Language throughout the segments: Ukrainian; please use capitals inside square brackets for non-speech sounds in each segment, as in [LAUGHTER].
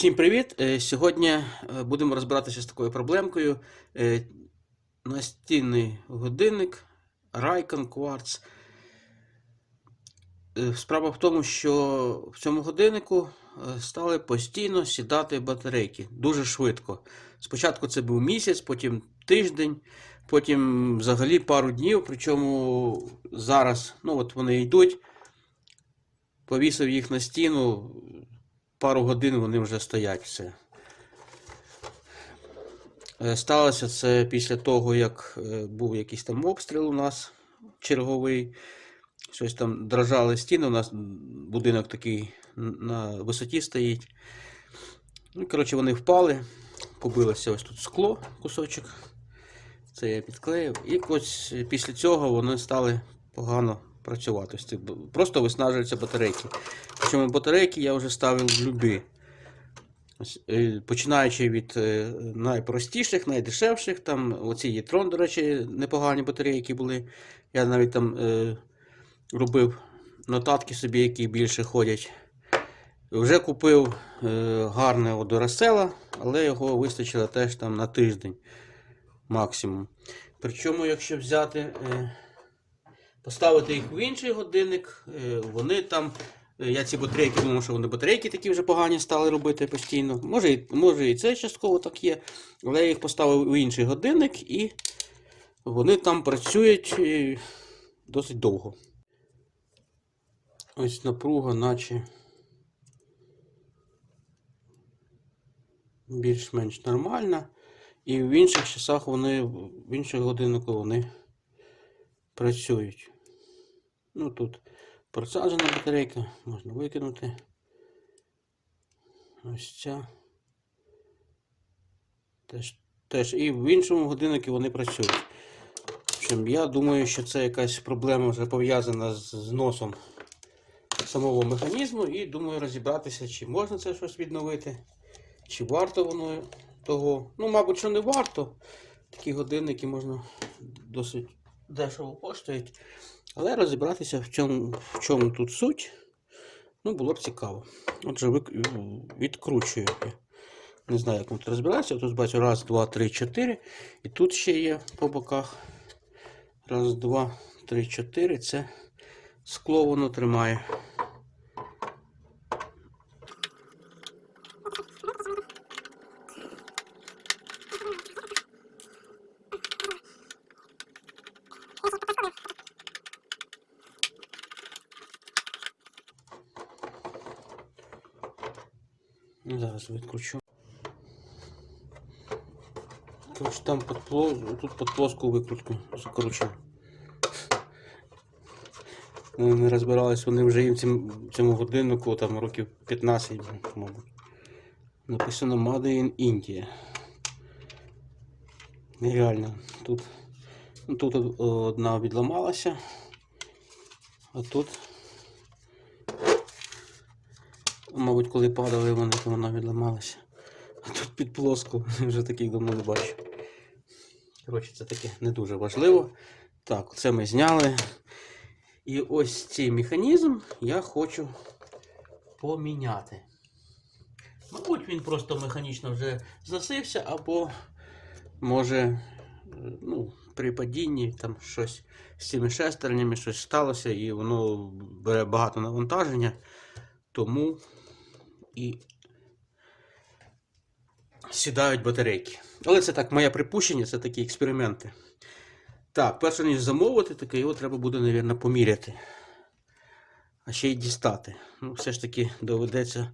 Всім привіт! Е, Сьогодні е, будемо розбиратися з такою проблемкою. Е, Настінний годинник Raycon Quartz. Справа в тому, що в цьому годиннику стали постійно сідати батарейки дуже швидко. Спочатку це був місяць, потім тиждень, потім взагалі пару днів. Причому зараз, ну от вони йдуть, повісив їх на стіну, пару годин вони вже стоять все. Е, Сталося це після того, як е, був якийсь там обстріл у нас черговий. Щось там дрожали стіни. У нас будинок такий на висоті стоїть. Ну, коротше, вони впали, побилося ось тут скло, кусочок. Це я підклеїв. І ось після цього вони стали погано працювати. Просто виснажуються батарейки. Причому батарейки я вже ставив в любі. Е, Починаючи від е, найпростіших, найдешевших, там оці Єтрон, до речі, непогані батарейки були. Я навіть там е, робив нотатки собі, які більше ходять. Вже купив е, гарне Одорасела, але його вистачило теж там на тиждень максимум. Причому, якщо взяти, е, поставити їх в інший годинник, е, вони там. е, Я ці батарейки думав, що вони батарейки такі вже погані стали робити постійно. Може, може і це частково так є. Але я їх поставив у інший годинник і вони там працюють е, досить довго. Ось напруга, наче більш-менш нормальна. І в інших часах вони, в інших годинниках вони працюють. Ну тут просаджена батарейка, можна викинути. Ось ця. Теж, теж. І в іншому годиннику вони працюють. Общем, я думаю, що це якась проблема вже пов'язана з зносом самого механізму. І думаю розібратися, чи можна це щось відновити, чи варто воно того. Ну, мабуть, що не варто. Такі годинники можна досить дешево коштують. Але розібратися, в чому, в чому тут суть, ну, було б цікаво. Отже, відкручую. Не знаю, як тут розбиратися. Тут бачу раз, два, три, чотири. І тут ще є по боках. Раз, два, три, чотири. Це скло воно тримає. Зараз відкручу. Короче, там под плос... тут под плоску викрутку закручу. Ну, Не розбирались, вони вже їм цим, цьому годиннику там років 15, мабуть. Написано Made in India. Нереально. Тут, ну, тут одна відламалася, а тут Мабуть, коли падали вони, то вона відламалася. А тут під плоску [LAUGHS] вже таких давно не бачу. Коротше, це таке не дуже важливо. Так, це ми зняли. І ось цей механізм я хочу поміняти. Мабуть, він просто механічно вже зносився, або може, е, ну, при падінні там щось з цими шестернями щось сталося, і воно бере багато навантаження. Тому і сідають батарейки. Але це так, моє припущення, це такі експерименти. Так, перше ніж замовити, таке його треба буде, мабуть, поміряти. А ще й дістати. Ну, все ж таки доведеться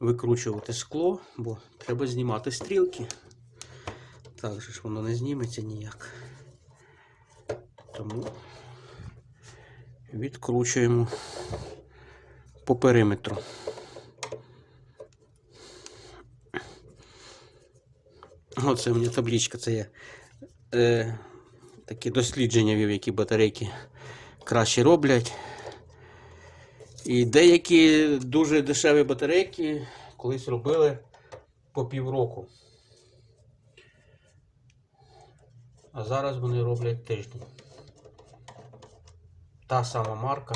викручувати скло, бо треба знімати стрілки. Так же ж воно не зніметься ніяк. Тому відкручуємо по периметру. Оце у мене табличка, це є е, такі дослідження, вів, які батарейки краще роблять. І деякі дуже дешеві батарейки колись робили по півроку. А зараз вони роблять тиждень. Та сама марка,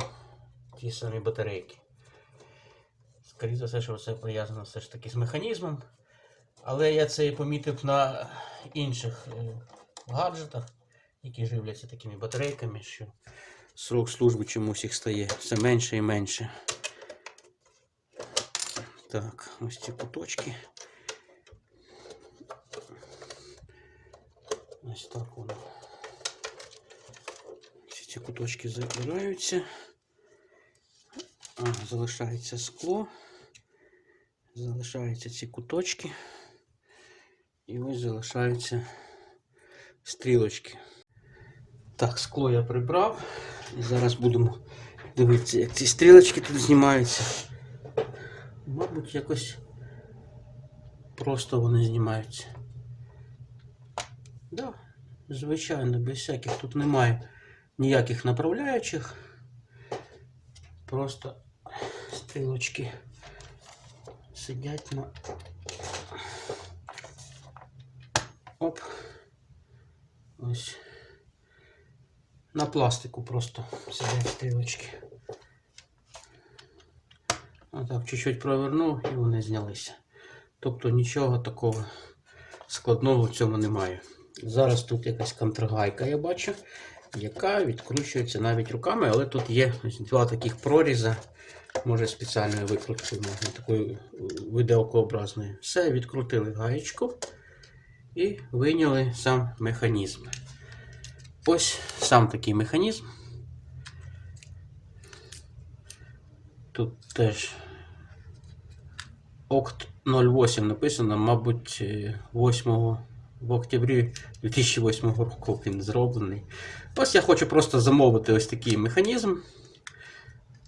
ті самі батарейки. скоріше за все, що це пов'язано все ж таки з механізмом. Але я це помітив на інших е, гаджетах, які живляться такими батарейками, що срок служби чомусь їх стає все менше і менше. Так, ось ці куточки. Ось так воно. Всі ці куточки забираються. Залишається скло. Залишаються ці куточки. І ось залишаються стрілочки. Так, скло я прибрав. І зараз будемо дивитися, як ці стрілочки тут знімаються. Мабуть, якось просто вони знімаються. Да, звичайно, без всяких тут немає ніяких направляючих. Просто стрілочки сидять на. Оп. Ось. На пластику просто сидять стрілочки. Отак, чуть-чуть провернув і вони знялися. Тобто нічого такого складного в цьому немає. Зараз тут якась контргайка, я бачу, яка відкручується навіть руками, але тут є ось два таких проріза. Може спеціальною викруткою можна такою виделкообразною. Все, відкрутили гаєчку і вийняли сам механізм. Ось сам такий механізм. Тут теж Окт 08 написано, мабуть, е, 8 в октябрі 2008 року він зроблений. Ось я хочу просто замовити ось такий механізм,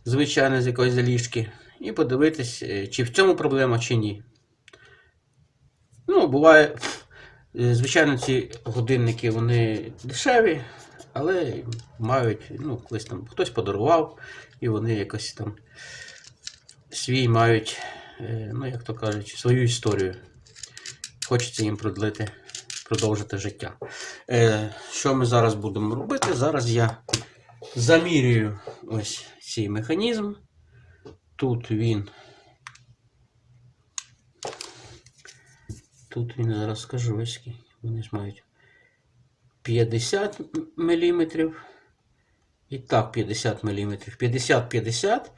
звичайно, з якоїсь заліжки, і подивитись, е, чи в цьому проблема, чи ні. Ну, буває, е, звичайно, ці годинники вони дешеві, але мають, ну, колись там хтось подарував, і вони якось там свій мають, е, ну, як то кажуть, свою історію. Хочеться їм продлити, продовжити життя. Е, що ми зараз будемо робити? Зараз я замірюю ось цей механізм. Тут він. Тут він зараз скажу, ось вони ж мають 50 мм. І так, 50 мм. 50-50.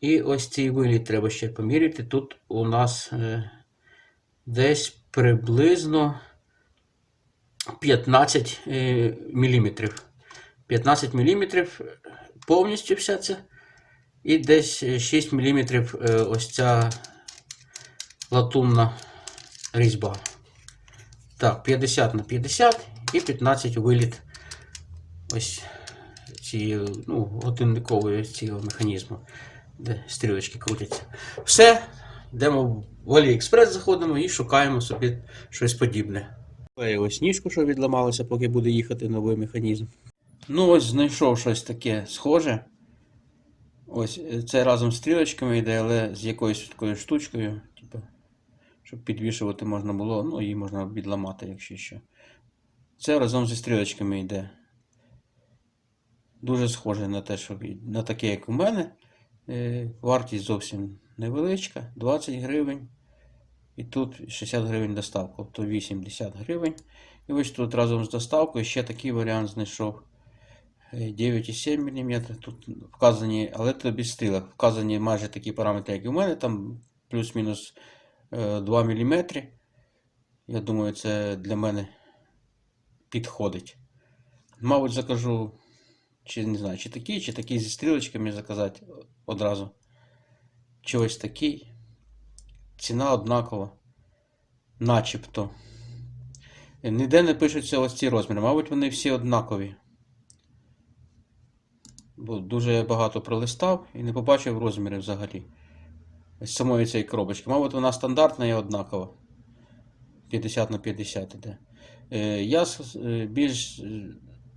І ось цей виліт треба ще поміряти. Тут у нас е, десь приблизно 15 е, мм. 15 мм повністю вся ця. І десь 6 мм е, ось ця латунна різьба. Так, 50 на 50 і 15 виліт ось цієї ну, годинникової цього механізму, де стрілочки крутяться. Все, йдемо в AliExpress, заходимо і шукаємо собі щось подібне. Ось ніжку, що відламалося, поки буде їхати новий механізм. Ну, ось знайшов щось таке схоже. Ось е, це разом з стрілочками йде, але з якоюсь такою штучкою, щоб підвішувати можна було, ну її можна відламати, якщо що. Це разом зі стрілочками йде. Дуже схоже на те, що на таке, як у мене. Е, Вартість зовсім невеличка, 20 гривень. І тут 60 гривень доставка, тобто 80 гривень. І ось тут разом з доставкою ще такий варіант знайшов. Е, 9,7 мм. Тут вказані, але це без. Вказані майже такі параметри, як і у мене, там плюс-мінус е, 2 мм. Я думаю, це для мене підходить. Мабуть, закажу, чи не знаю, чи такий, чи такий зі стрілочками заказати одразу. Чи ось такий. Ціна однакова. Начебто. Ніде не пишуться ось ці розміри. Мабуть, вони всі однакові. Бо дуже багато пролистав і не побачив розміри взагалі. Самої цієї коробочки. Мабуть, вона стандартна і однакова. 50 на 50 іде. Е, Я е, більш е,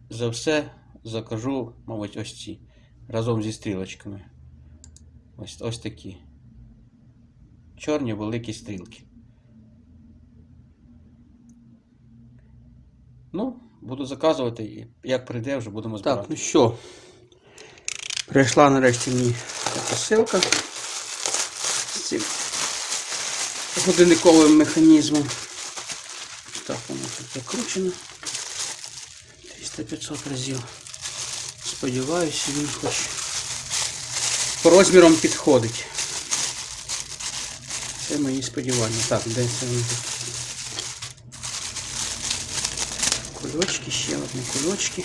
за все закажу, мабуть, ось ці. Разом зі стрілочками. Ось, ось такі. Чорні великі стрілки. Ну, буду заказувати, і як прийде, вже будемо збирати. Так, ну що, прийшла нарешті мені посилка з цим годинниковим механізмом. Так, воно тут закручено. 300-500 разів. Сподіваюся, він хоч по розмірам підходить. Це мої сподівання. Так, де це він тут? Кульочки, ще одні кульочки.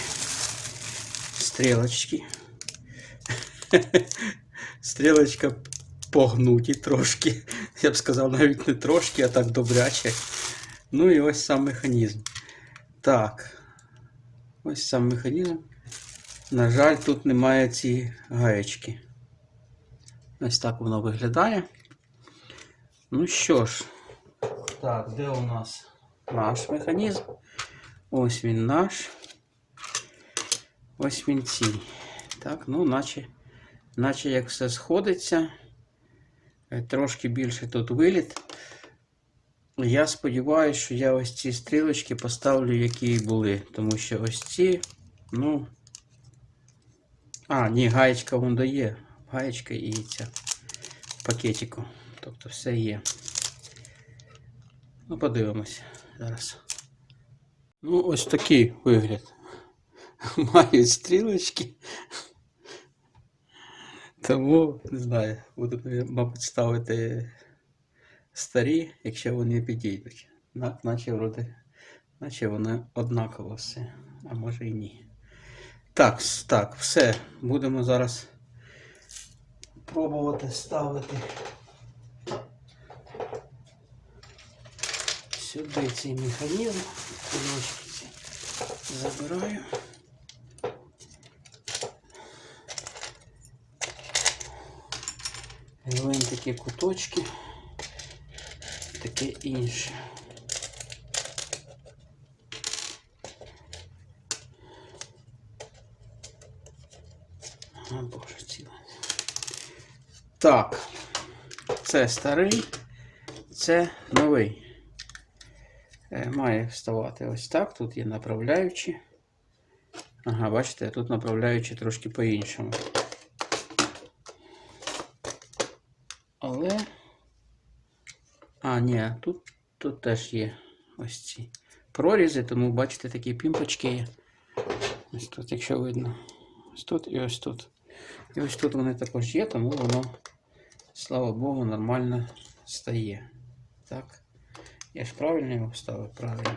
Стрілочки. [LAUGHS] Стрілочка погнуті трошки. Я б сказав, навіть не трошки, а так добряче. Ну і ось сам механізм. Так. Ось сам механізм. На жаль, тут немає цієї гаєчки. Ось так воно виглядає. Ну що ж, так, де у нас наш механізм? Ось він наш. Ось він цій. Так, ну, наче, наче як все сходиться. Е, Трошки більше тут виліт. Я сподіваюся, що я ось ці стрілочки поставлю, які були. Тому що ось ці, ну. А, ні, гаєчка вон дає. Гаєчка і ця пакетику. Тобто все є. Ну, подивимось зараз. Ну, ось такий вигляд. [LAUGHS] Мають стрілочки. Тому, не знаю, буду, мабуть, ставити старі, якщо вони підійдуть. На- Наче вроде, наче вони однаково все, а може і ні. Так, так, все. Будемо зараз пробувати ставити сюди цей механізм. Кулечки забираю. Гвинтики, куточки, таке інше. А, боже, ціла. Так, це старий, це новий. Е, Має вставати ось так. Тут є направляючі. Ага, бачите, тут направляючі трошки по-іншому. Але. А, ні, тут, тут теж є ось ці прорізи, тому бачите, такі пімпочки є. Ось тут, якщо видно. Ось тут і ось тут. І ось тут вони також є, тому воно, слава Богу, нормально стає. Так. Я ж правильно його вставив? Правильно.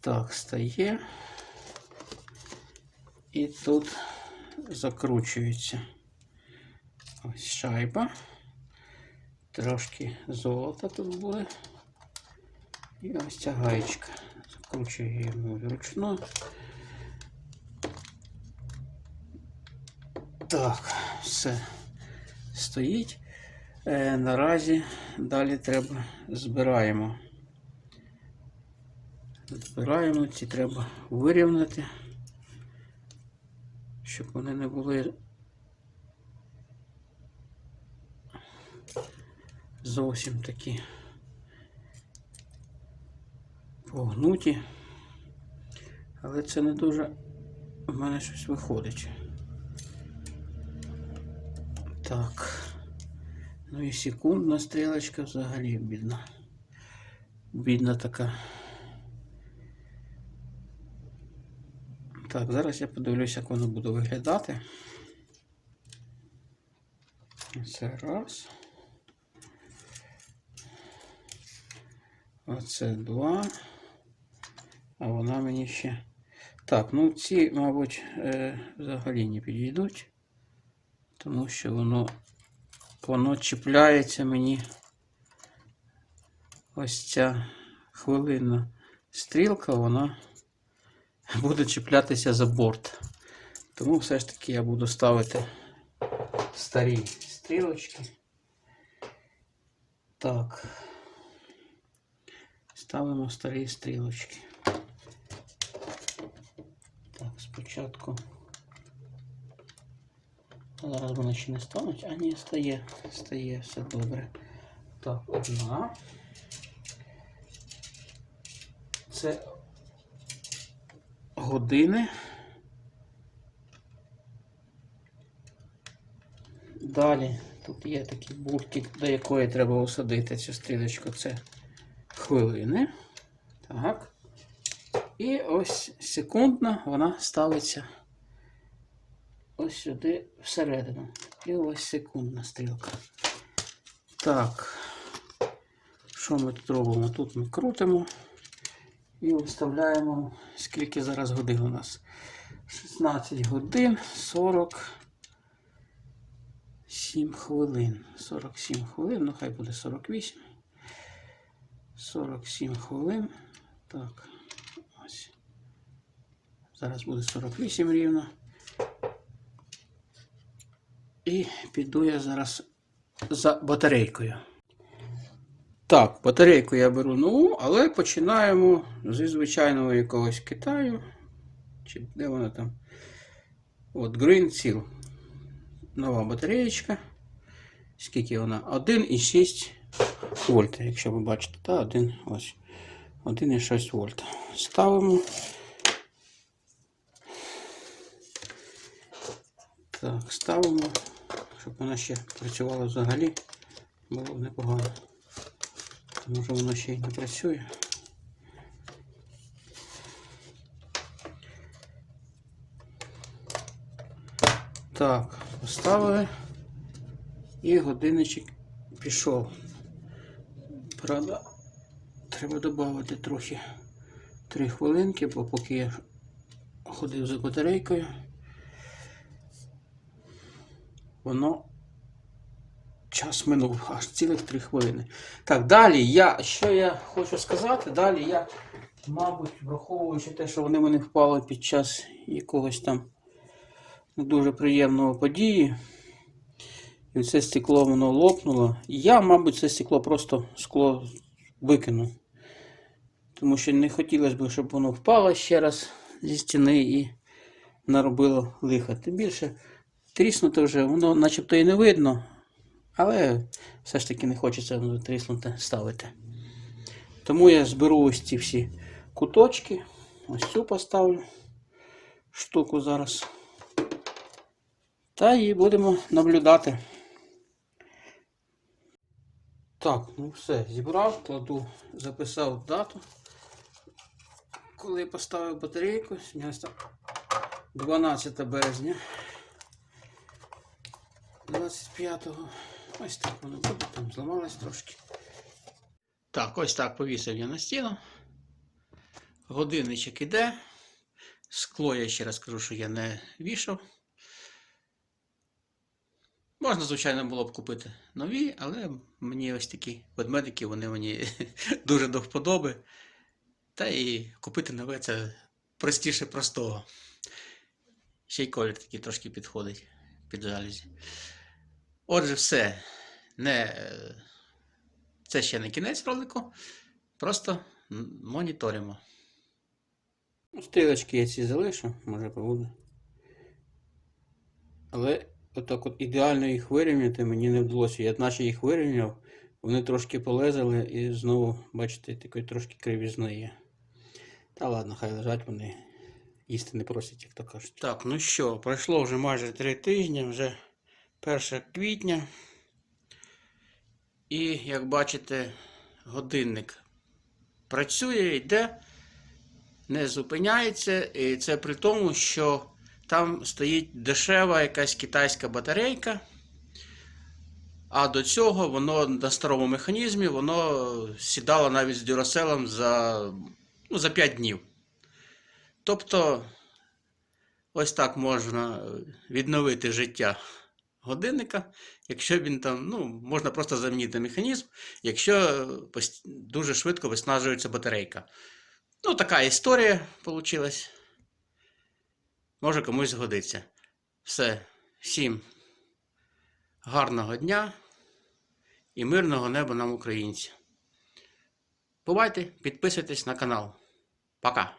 Так, стає. І тут закручується. Ось шайба. Трошки золота тут буде. І ось ця гаєчка. Закручуємо вручну. Так, все стоїть. Е, наразі далі треба збираємо. Збираємо, ці треба вирівняти, щоб вони не були зовсім такі погнуті. Але це не дуже в мене щось виходить. Так. Ну і секундна стрілочка взагалі бідна. Бідна така. Так, зараз я подивлюся, як воно буде виглядати. Це раз. Оце два. А вона мені ще. Так, ну ці, мабуть, е, взагалі не підійдуть, тому що воно воно чіпляється мені ось ця хвилинна стрілка, вона буде чіплятися за борт. Тому все ж таки я буду ставити старі стрілочки. Так. Ставимо старі стрілочки. Так, спочатку. Зараз вони ще не стануть, а ні, стає, стає, все добре. Так, одна. Це години. Далі тут є такий буртик, до якої треба усадити цю стрілочку. Це хвилини. Так. І ось секундна вона ставиться ось сюди всередину. І ось секундна стрілка. Так. Що ми тут робимо? Тут ми крутимо і виставляємо, скільки зараз годин у нас. 16 годин 47 хвилин. 47 хвилин, ну хай буде 48. 47 хвилин. Так. Ось. Зараз буде 48 рівно. І піду я зараз за батарейкою. Так, батарейку я беру нову, але починаємо зі звичайного якогось Китаю. Чи де вона там? От Green Seal. Нова батареєчка. Скільки вона? 1,6 вольта, якщо ви бачите, та 1, ось. 1,6 вольта. Ставимо. Так, ставимо, щоб вона ще працювала взагалі. Було б непогано. Може воно ще й не працює. Так, поставили. І годинничок пішов. Правда, треба додати трохи 3 хвилинки, бо поки я ходив за батарейкою, воно час минув аж цілих 3 хвилини. Так, далі я, що я хочу сказати, далі я, мабуть, враховуючи те, що вони мене впали під час якогось там не дуже приємного події. І це стекло воно лопнуло. Я, мабуть, це стекло просто скло викину. Тому що не хотілося б, щоб воно впало ще раз зі стіни і наробило лиха. Тим більше тріснуте вже, воно начебто і не видно, але все ж таки не хочеться воно тріснуте ставити. Тому я зберу ось ці всі куточки. Ось цю поставлю штуку зараз. Та і будемо наблюдати. Так, ну все, зібрав, кладу, записав дату. Коли я поставив батарейку, 12 березня. 25-го. Ось так воно буде, там зламалось трошки. Так, ось так повісив я на стіну. Годинничок іде. Скло я ще раз кажу, що я не вішав. Можна, звичайно, було б купити нові, але мені ось такі ведмедики, вони мені [LAUGHS] дуже до вподоби. Та і купити нове це простіше простого. Ще й колір такий трошки підходить під жалюзі. Отже, все. Не... Це ще не кінець ролику. Просто моніторимо. Стрілочки я ці залишу, може побуде. Але отак от ідеально їх вирівняти мені не вдалося. Я наче їх вирівняв, вони трошки полезали і знову, бачите, такої трошки кривізни є. Та ладно, хай лежать вони. Їсти не просять, як то кажуть. Так, ну що, пройшло вже майже три тижні, вже 1 квітня. І як бачите, годинник працює, йде, не зупиняється. І це при тому, що там стоїть дешева якась китайська батарейка. А до цього воно на старому механізмі воно сідало навіть з дюраселем за, ну, за 5 днів. Тобто, ось так можна відновити життя годинника, якщо він там, ну, можна просто замінити механізм, якщо дуже швидко виснажується батарейка. Ну, така історія вийшла. Може комусь згодиться. Все. Всім гарного дня і мирного неба нам, українці. Бувайте, підписуйтесь на канал. Пока!